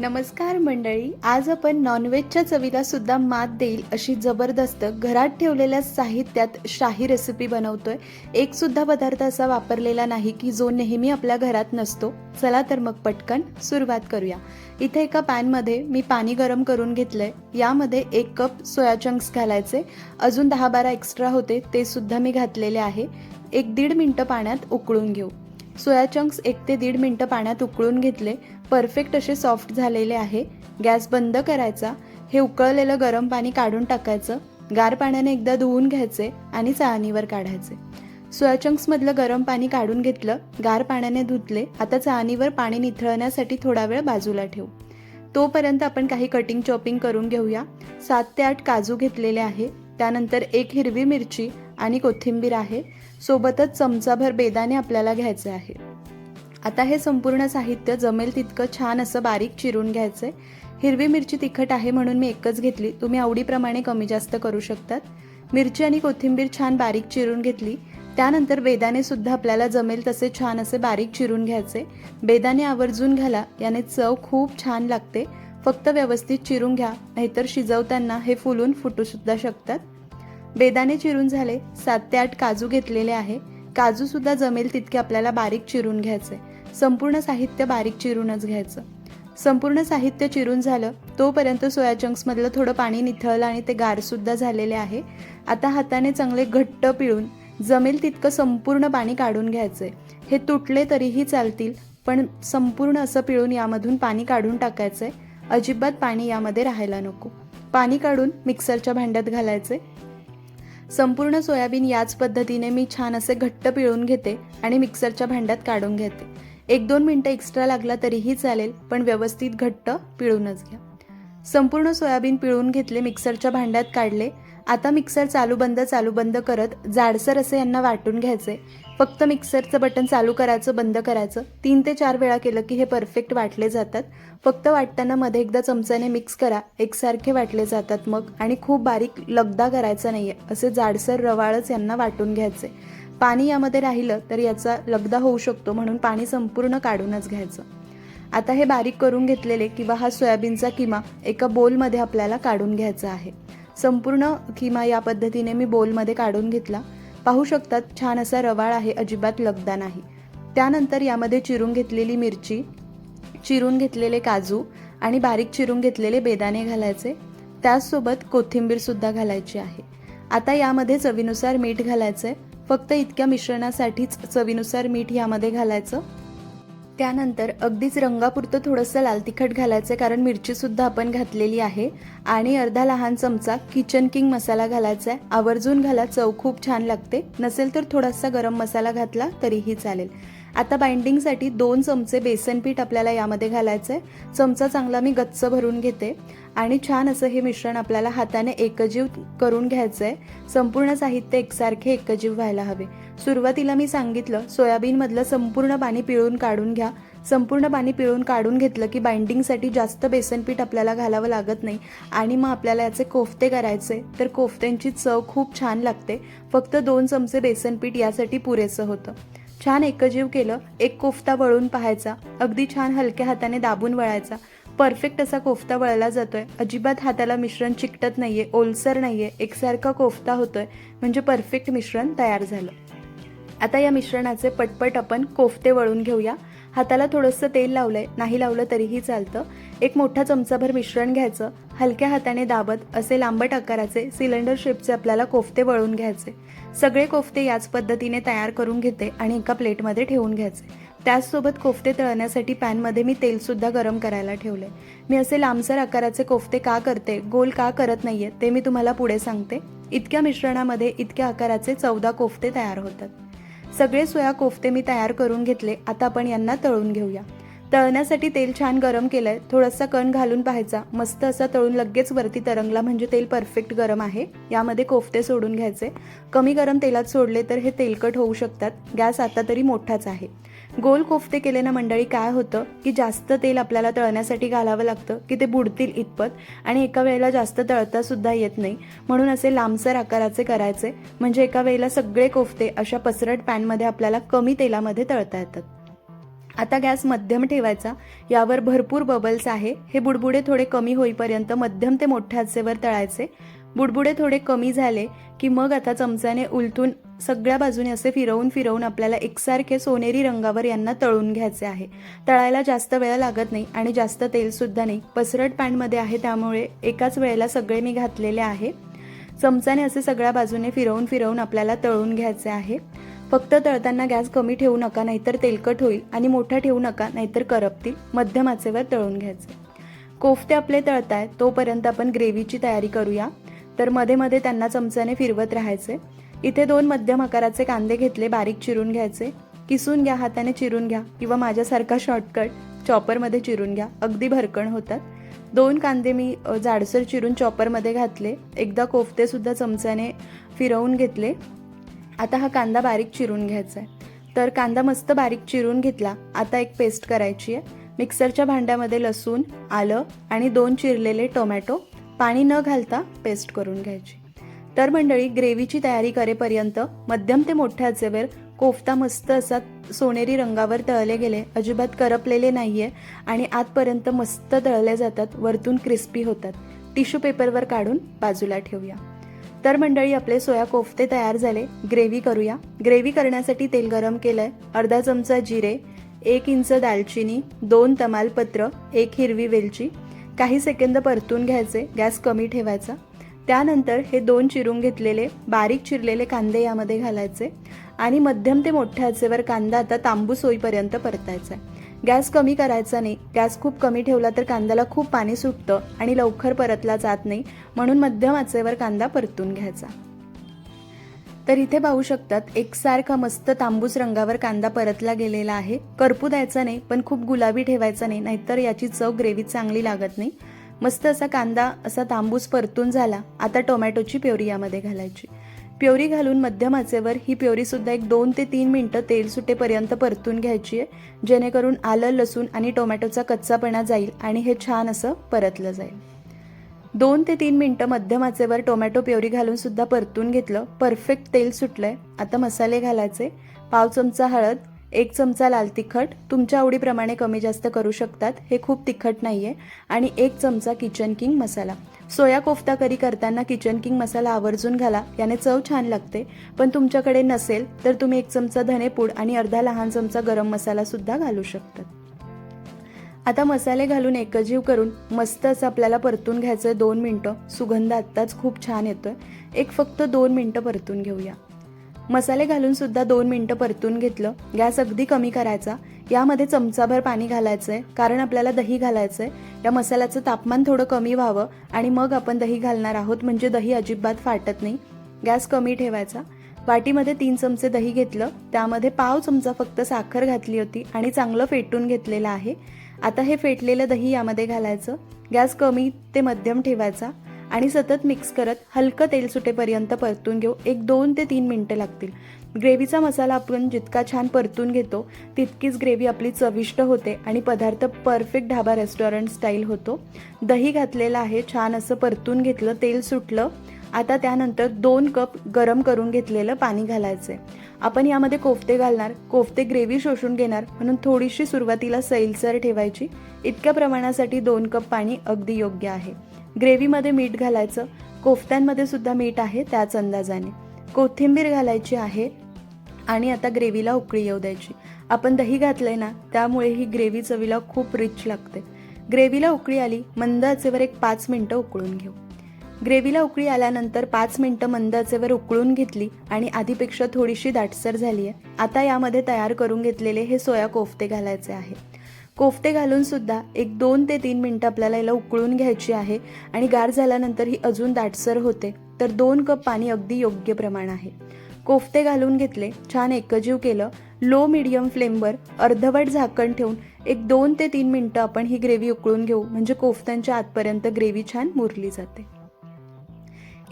नमस्कार मंडळी आज आपण नॉनव्हेजच्या चवीला सुद्धा मात देईल अशी जबरदस्त घरात ठेवलेल्या साहित्यात शाही रेसिपी बनवतोय. एक सुद्धा पदार्थ असा वापरलेला नाही की जो नेहमी आपल्या घरात नसतो. चला तर मग पटकन सुरुवात करूया. इथे एका पॅनमध्ये मी पाणी गरम करून घेतलंय. यामध्ये एक कप सोया चंक्स घालायचे. अजून दहा बारा एक्स्ट्रा होते ते सुद्धा मी घातलेले आहे. एक दीड मिनटं पाण्यात उकळून घेऊ. सोया चंक्स एक ते दीड मिनटं पाण्यात उकळून घेतले. परफेक्ट असे सॉफ्ट झालेले आहे. गॅस बंद करायचा. हे उकळलेलं गरम पाणी काढून टाकायचं. गार पाण्याने एकदा धुवून घ्यायचे आणि चाळणीवर काढायचे. सोया चंक्समधलं गरम पाणी काढून घेतलं. गार पाण्याने धुतले. आता चाळणीवर पाणी निथळण्यासाठी थोडा वेळ बाजूला ठेवू. तोपर्यंत आपण काही कटिंग चॉपिंग करून घेऊया. सात ते आठ काजू घेतलेले आहे. त्यानंतर एक हिरवी मिरची आणि कोथिंबीर आहे. सोबतच चमचाभर बेदाणे आपल्याला घ्यायचे आहे. आता हे संपूर्ण साहित्य जमेल तितकं छान असं बारीक चिरून घ्यायचं. आहे हिरवी मिरची तिखट आहे म्हणून मी एकच घेतली. तुम्ही आवडीप्रमाणे कमी जास्त करू शकतात. मिरची आणि कोथिंबीर छान बारीक चिरून घेतली. त्यानंतर बेदाने सुद्धा आपल्याला जमेल तसे छान असे बारीक चिरून घ्यायचे. बेदाणे आवर्जून घाला. याने चव खूप छान लागते. फक्त व्यवस्थित चिरून घ्या. नाहीतर शिजवताना हे फुलून फुटू सुद्धा शकतात. बेदाणे चिरून झाले सात ते आठ काजू घेतलेले आहे. काजू सुद्धा जमेल तितके आपल्याला बारीक चिरून घ्यायचे. संपूर्ण साहित्य बारीक चिरूनच घ्यायचं. संपूर्ण साहित्य चिरून झालं तोपर्यंत सोया चंक्समधलं थोडं पाणी निथळलं आणि ते गारसुद्धा झालेले आहे. आता हाताने चांगले घट्ट पिळून जमेल तितकं संपूर्ण पाणी काढून घ्यायचंय हे तुटले तरीही चालतील पण संपूर्ण असं पिळून यामधून पाणी काढून टाकायचंय अजिबात पाणी यामध्ये राहायला नको. पाणी काढून मिक्सरच्या भांड्यात घालायचे. संपूर्ण सोयाबीन याच पद्धतीने मी छान असे घट्ट पिळून घेते आणि मिक्सरच्या भांड्यात काढून घेते. एक दोन मिनटं एक्स्ट्रा लागला तरीही चालेल पण व्यवस्थित घट्ट पिळूनच घ्या. संपूर्ण सोयाबीन पिळून घेतले मिक्सरच्या भांड्यात काढले आता मिक्सर चालू बंद चालू बंद करत जाडसर असे यांना वाटून घ्यायचे. फक्त मिक्सरचं बटन चालू करायचं बंद करायचं. तीन ते चार वेळा केलं की हे परफेक्ट वाटले जातात. फक्त वाटताना मध्ये एकदा चमच्याने मिक्स करा. एकसारखे वाटले जातात मग. आणि खूप बारीक लगदा करायचा नाही आहे असे जाडसर रवाळच यांना वाटून घ्यायचे. पाणी यामध्ये राहिलं तर याचा लगदा होऊ शकतो म्हणून पाणी संपूर्ण काढूनच घ्यायचं. आता हे बारीक करून घेतलेले किंवा हा सोयाबीनचा किमा एका बोलमध्ये आपल्याला काढून घ्यायचा आहे. संपूर्ण किमा या पद्धतीने मी बोलमध्ये काढून घेतला. पाहू शकतात छान असा रवाळ आहे अजिबात लगदा नाही. त्यानंतर यामध्ये चिरून घेतलेली मिरची चिरून घेतलेले काजू आणि बारीक चिरून घेतलेले बेदाणे घालायचे. त्याचसोबत कोथिंबीरसुद्धा घालायची आहे. आता यामध्ये चवीनुसार मीठ घालायचं आहे फक्त इतक्या मिश्रणासाठीच चवीनुसार मीठ यामध्ये घालायचं. त्यानंतर अगदीच रंगापुरतं थोडंसं लाल तिखट घालायचं कारण मिरचीसुद्धा आपण घातलेली आहे. आणि अर्धा लहान चमचा किचन किंग मसाला घालायचा आहे. आवर्जून घाला चव खूप छान लागते. नसेल तर थोडासा गरम मसाला घातला तरीही चालेल. आता बाइंडिंगसाठी दोन चमचे बेसन पीठ आपल्याला यामध्ये घालायचं आहे चमचा चांगला मी गच्च भरून घेते. आणि छान असं हे मिश्रण आपल्याला हाताने एकजीव करून घ्यायचं आहे संपूर्ण साहित्य एकसारखे एकजीव व्हायला हवे. सुरुवातीला मी सांगितलं सोयाबीनमधलं संपूर्ण पाणी पिळून काढून घ्या. संपूर्ण पाणी पिळून काढून घेतलं की बाइंडिंगसाठी जास्त बेसन पीठ आपल्याला घालावं लागत नाही. आणि मग आपल्याला याचे कोफ्ते करायचे. तर कोफ्त्यांची चव खूप छान लागते. फक्त दोन चमचे बेसन पीठ यासाठी पुरेसं होतं. छान एकजीव केलं एक कोफ्ता वळून पाहायचा अगदी छान हलक्या हाताने दाबून वळायचा. परफेक्ट असा कोफ्ता वळला जातोय. अजिबात हाताला मिश्रण चिकटत नाहीये ओलसर नाहीये एकसारखा कोफ्ता होतोय. म्हणजे परफेक्ट मिश्रण तयार झालं. आता या मिश्रणाचे पटपट आपण कोफ्ते वळून घेऊया. हाताला थोडंसं तेल लावलंय नाही लावलं तरीही चालतं. एक मोठा चमचाभर मिश्रण घ्यायचं हलक्या हाताने दाबत असे लांबट आकाराचे सिलेंडर शेपचे आपल्याला कोफ्ते वळून घ्यायचे. सगळे कोफ्ते याच पद्धतीने तयार करून घेते आणि एका प्लेटमध्ये ठेवून घ्यायचे. त्याचसोबत कोफ्ते तळण्यासाठी पॅनमध्ये मी तेलसुद्धा गरम करायला ठेवले मी असे लांबसर आकाराचे कोफ्ते का करते गोल का करत नाहीये ते मी तुम्हाला पुढे सांगते. इतक्या मिश्रणामध्ये इतक्या आकाराचे चौदा कोफ्ते तयार होतात. सगळे सोया कोफ्ते मी तयार करून घेतले आता आपण यांना तळून घेऊया. तळण्यासाठी तेल छान गरम केलंय थोडासा कण घालून पाहायचा. मस्त असा तळून लगेच वरती तरंगला म्हणजे तेल परफेक्ट गरम आहे. यामध्ये कोफ्ते सोडून घ्यायचे. कमी गरम तेलात सोडले तर हे तेलकट होऊ शकतात. गॅस आता तरी मोठाच आहे. गोल कोफ्ते केले ना मंडळी काय होतं की जास्त तेल आपल्याला तळण्यासाठी घालावं लागतं की ते बुडतील इतपत आणि एका वेळेला जास्त तळता सुद्धा येत नाही. म्हणून असे लांबसर आकाराचे करायचे म्हणजे एका वेळेला सगळे कोफ्ते अशा पसरट पॅनमध्ये आपल्याला कमी तेलामध्ये तळता येतात. आता गॅस मध्यम ठेवायचा. यावर भरपूर बबल्स आहे. हे बुडबुडे थोडे कमी होईपर्यंत मध्यम ते मोठ्या आचेवर तळायचे. बुडबुडे थोडे कमी झाले की मग आता चमच्याने उलटून सगळ्या बाजूने असे फिरवून फिरवून आपल्याला एकसारखे सोनेरी रंगावर यांना तळून घ्यायचे आहे. तळायला जास्त वेळ लागत नाही आणि जास्त तेलसुद्धा नाही. पसरट पॅनमध्ये आहे त्यामुळे एकाच वेळेला सगळे मी घातलेले आहे. चमचाने असे सगळ्या बाजूने फिरवून फिरवून आपल्याला तळून घ्यायचे आहे. फक्त तळताना गॅस कमी ठेवू नका नाहीतर तेलकट होईल आणि मोठा ठेवू नका नाहीतर करपतील. मध्यम आचेवर तळून घ्यायचे. कोफते आपले तळताय तोपर्यंत आपण ग्रेव्हीची तयारी करूया. तर मध्ये मध्ये त्यांना चमच्याने फिरवत राहायचे. इथे दोन मध्यम आकाराचे कांदे घेतले बारीक चिरून घ्यायचे. किसून घ्या हाताने चिरून घ्या किंवा माझ्यासारखा शॉर्टकट चॉपरमध्ये चिरून घ्या. अगदी भरकण होतात. दोन कांदे मी जाडसर चिरून चॉपरमध्ये घातले. एकदा कोफतेसुद्धा चमच्याने फिरवून घेतले. आता हा कांदा बारीक चिरून घ्यायचा आहे तर कांदा मस्त बारीक चिरून घेतला. आता एक पेस्ट करायची आहे मिक्सरच्या भांड्यामध्ये लसूण आलं आणि दोन चिरलेले टोमॅटो पाणी न घालता पेस्ट करून घ्यायची. तर मंडळी ग्रेव्हीची तयारी करेपर्यंत मध्यम ते मोठ्या आचेवर कोफ्ता मस्त असा सोनेरी रंगावर तळले गेले. अजिबात करपलेले नाहीये आणि आतपर्यंत मस्त तळले जातात वरतून क्रिस्पी होतात. टिश्यू पेपरवर काढून बाजूला ठेवूया. तर मंडळी आपले सोया कोफ्ते तयार झाले. ग्रेव्ही करूया. ग्रेव्ही करण्यासाठी तेल गरम केलंय. अर्धा चमचा जिरे एक इंच दालचिनी दोन तमालपत्र एक हिरवी वेलची. काही सेकंद परतून घ्यायचे. गॅस कमी ठेवायचा. त्यानंतर हे दोन चिरून घेतलेले बारीक चिरलेले कांदे यामध्ये घालायचे आणि मध्यम ते मोठ्या आचेवर कांदा आता तांबूस होईपर्यंत परतायचा. आहे गॅस कमी करायचा नाही. गॅस खूप कमी ठेवला तर कांद्याला खूप पाणी सुटतं आणि लवकर परतला जात नाही म्हणून मध्यम आचेवर कांदा परतून घ्यायचा. तर इथे पाहू शकतात एकसारखा मस्त तांबूस रंगावर कांदा परतला गेलेला आहे. करपू द्यायचा नाही पण खूप गुलाबी ठेवायचा नाही नाहीतर याची चव ग्रेव्ही चांगली लागत नाही. मस्त असा कांदा असा तांबूस परतून झाला. आता टोमॅटोची प्योरी यामध्ये घालायची. प्योरी घालून मध्यम आचेवर ही प्युरीसुद्धा एक दोन ते तीन मिनटं तेल सुटेपर्यंत परतून घ्यायची आहे. जेणेकरून आलं लसूण आणि टोमॅटोचा कच्चापणा जाईल आणि हे छान असं परतलं जाईल. दोन ते तीन मिनटं मध्यम आचेवर टोमॅटो प्युरी घालून सुद्धा परतून घेतलं. परफेक्ट तेल सुटलंय. आता मसाले घालायचे. पाव चमचा हळद एक चमचा लाल तिखट तुमच्या आवडीप्रमाणे कमी जास्त करू शकतात. हे खूप तिखट नाही आहे आणि एक चमचा Kitchen King masala. Soya kofta curry करताना किचन किंग मसाला आवर्जून घाला. याने चव छान लागते. पण तुमच्याकडे नसेल तर तुम्ही एक चमचा धनेपूड आणि अर्धा लहान चमचा गरम मसालासुद्धा घालू शकतात. आता मसाले घालून एकजीव करून मस्त असं आपल्याला परतून घ्यायचं आहे दोन मिनटं. सुगंध आत्ताच खूप छान येतोय. एक फक्त दोन मिनटं परतून घेऊया. मसाले घालून सुद्धा दोन मिनटं परतून घेतलं. गॅस अगदी कमी करायचा. यामध्ये चमचाभर पाणी घालायचं आहे कारण आपल्याला दही घालायचं आहे या मसाल्याचं तापमान थोडं कमी व्हावं आणि मग आपण दही घालणार आहोत. म्हणजे दही अजिबात फाटत नाही. गॅस कमी ठेवायचा. वाटीमध्ये तीन चमचे दही घेतलं. त्यामध्ये पाव चमचा फक्त साखर घातली होती आणि चांगलं फेटून घेतलेलं आहे. आता हे फेटलेलं दही यामध्ये घालायचं. गॅस कमी ते मध्यम ठेवायचा. आणि सतत मिक्स करत हलकं तेल सुटेपर्यंत परतून घेऊ. एक दोन ते तीन मिनटं लागतील. ग्रेव्हीचा मसाला आपण जितका छान परतून घेतो तितकीच ग्रेव्ही आपली चविष्ट होते आणि पदार्थ परफेक्ट ढाबा रेस्टॉरंट स्टाईल होतो. दही घातलेलं आहे छान असं परतून घेतलं तेल सुटलं. आता त्यानंतर दोन कप गरम करून घेतलेलं पाणी घालायचं आपण यामध्ये कोफ्ते घालणार. कोफ्ते ग्रेव्ही शोषून घेणार. म्हणून थोडीशी सुरुवातीला सैलसर ठेवायची. इतक्या प्रमाणासाठी दोन कप पाणी अगदी योग्य आहे. ग्रेव्हीमध्ये मीठ घालायचं. कोफ्त्यांमध्ये सुद्धा मीठ आहे त्याच अंदाजाने. कोथिंबीर घालायची आहे आणि आता ग्रेव्हीला उकळी येऊ द्यायची. आपण दही घातलंय ना त्यामुळे ही ग्रेव्ही चवीला खूप रिच लागते. ग्रेव्हीला उकळी आली मंद आचेवर एक पाच मिनटं उकळून घेऊ. ग्रेव्हीला उकळी आल्यानंतर पाच मिनटं मंद आचेवर उकळून घेतली आणि आधीपेक्षा थोडीशी दाटसर झाली आहे आता यामध्ये तयार करून घेतलेले हे सोया कोफ्ते घालायचे आहे. कोफ्ते घालून सुद्धा एक दोन ते तीन मिनटं आपल्याला याला उकळून घ्यायची आहे आणि गार झाल्यानंतर ही अजून दाटसर होते तर दोन कप पाणी अगदी योग्य प्रमाण आहे. कोफ्ते घालून घेतले छान एकजीव केलं लो मिडियम फ्लेमवर अर्धवट झाकण ठेवून एक दोन ते तीन मिनटं आपण ही ग्रेव्ही उकळून घेऊ म्हणजे कोफ्त्यांच्या आतपर्यंत ग्रेव्ही छान मुरली जाते.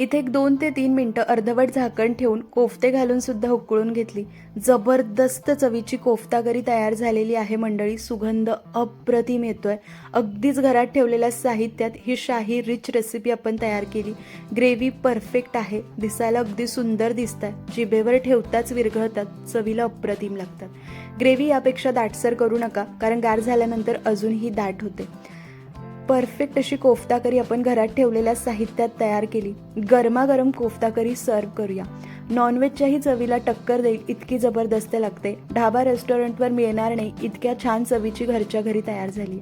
इथे एक दोन ते तीन मिनटं अर्धवट झाकण ठेवून कोफ्ते घालून सुद्धा उकळून घेतली. जबरदस्त चवीची कोफ्ता तयार झालेली आहे मंडळी. सुगंध अप्रतिम येतोय. अगदीच घरात ठेवलेल्या साहित्यात ही शाही रिच रेसिपी आपण तयार केली. ग्रेव्ही परफेक्ट आहे. दिसायला अगदी सुंदर दिसत आहे जिभेवर ठेवताच विरघळतात. चवीला अप्रतिम लागतात. ग्रेव्ही यापेक्षा दाटसर करू नका कारण गार झाल्यानंतर अजूनही दाट होते. परफेक्ट अशी कोफ्ता करी आपण घरात ठेवलेल्या साहित्यात तयार केली. गरमागरम कोफ्ता करी सर्व करूया. नॉनव्हेजच्याही चवीला टक्कर देईल इतकी जबरदस्त लागते. ढाबा रेस्टॉरंटवर मिळणार नाही इतक्या छान चवीची घरच्या घरी तयार झाली.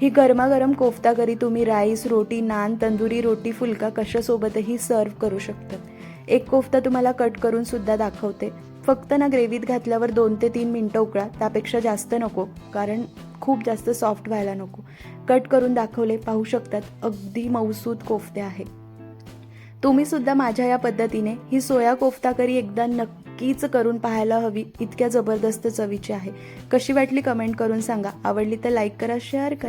ही गरमागरम कोफ्ता करी तुम्ही राईस रोटी नान तंदुरी रोटी फुलका कशासोबतही सर्व करू शकतात एक कोफ्ता तुम्हाला कट करून सुद्धा दाखवते. फक्त ना ग्रेव्हीत घातल्यावर दोन ते तीन मिनटं उकळा त्यापेक्षा जास्त नको कारण खूप जास्त सॉफ्ट व्हायला नको. कट करून दाखवले पाहू शकतात अगदी मऊसूद कोफ्ते आहे तुम्ही सुद्धा माझ्या या पद्धतीने ही सोया कोफ्ता करी एकदा नक्कीच करून पाहायला हवी. इतक्या जबरदस्त चवीची आहे. कशी वाटली कमेंट करून सांगा. आवडली तर लाईक करा शेअर करा.